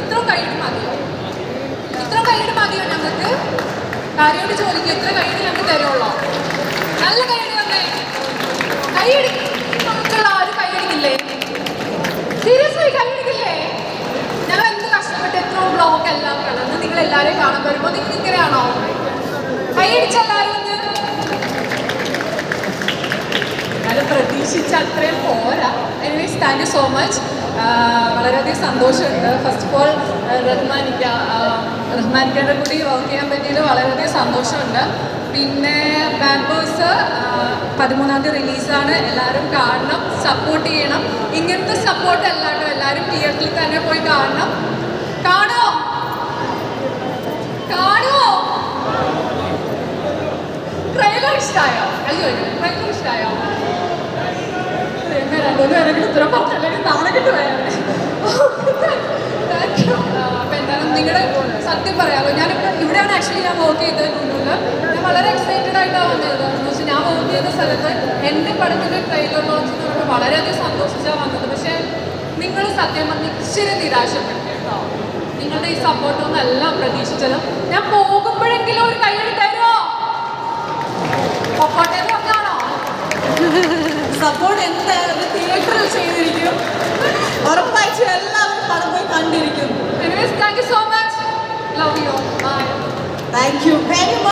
ഇത്ര കൈയ്യടി മതിയോ? ഇത്ര കൈയ്യടി മതിയോ ഞങ്ങൾക്ക്? കാര്യമായിട്ട് ചോദിക്കും ഇത്ര കൈയ്യടി ഞങ്ങൾക്ക് തരുള്ളോ നല്ല കൈയ്യടി കൈയ്യടി നമുക്കുള്ള ആരും കൈയ്യടിക്കില്ലേ സീരിയസ്ലി കൈയ്യടിക്കില്ലേ ഞങ്ങൾ എന്ത് കഷ്ടപ്പെട്ട് എത്ര ബ്ലോക്ക് എല്ലാം കടന്ന് നിങ്ങൾ എല്ലാവരെയും കാണാൻ വരുമ്പോൾ നിങ്ങൾ ഇങ്ങനെയാണോ? അത് പ്രതീക്ഷിച്ച അത്രയും പോരാ. Anyways thank you so much വളരെയധികം സന്തോഷമുണ്ട്. ഫസ്റ്റ് ഓഫ് ഓൾ റഹ്മാനിക്ക റഹ്മാനിക്കയുടെ കൂടി വർക്ക് ചെയ്യാൻ പറ്റിയത് വളരെയധികം സന്തോഷമുണ്ട്. പിന്നെ ബോയ്സ് പതിമൂന്നാം തീയതി റിലീസാണ് എല്ലാവരും കാണണം സപ്പോർട്ട് ചെയ്യണം. ഇങ്ങനത്തെ സപ്പോർട്ട് അല്ലാട്ടോ എല്ലാവരും തിയേറ്ററിൽ തന്നെ പോയി കാണണം. കാണോ കാണോ ട്രെയിലർ ഇഷ്ടമായോ അയ്യോ ട്രെയിലർ ഇഷ്ടമായോ രണ്ടുമൂന്ന് പേരെങ്കിലും ഉത്തരം പറഞ്ഞല്ലെങ്കിൽ നാളെ കിട്ടുമായിരുന്നു അപ്പൊ എന്തായാലും നിങ്ങളുടെ സത്യം പറയാമല്ലോ ഞാനിപ്പോൾ ഇവിടെയാണ് ആക്ച്വലി ഞാൻ വർക്ക് ചെയ്തത് ഞാൻ വളരെ എക്സൈറ്റഡ് ആയിട്ടാണ് വന്നത്. എന്ന് ഞാൻ വർക്ക് ചെയ്ത സ്ഥലത്ത് എന്റെ പടത്തിന്റെ ട്രെയിലർ ലോഞ്ച് എന്ന് പറയുമ്പോൾ വളരെയധികം സന്തോഷിച്ചാണ് വന്നത്. പക്ഷേ നിങ്ങൾ സത്യം പറഞ്ഞ് ഇച്ചിരി നിരാശപ്പെട്ടു നിങ്ങളുടെ ഈ സപ്പോർട്ടൊന്നും അല്ല പ്രതീക്ഷിച്ചത്. ഞാൻ പോകുമ്പോഴെങ്കിലും ഒരു കൈയടി തരുമോ സപ്പോർട്ട് എന്തായാലും ഉറപ്പായിട്ടും എല്ലാവരും പടം പോയി കണ്ടിരിക്കും. Thank you so much love you. Thank you very much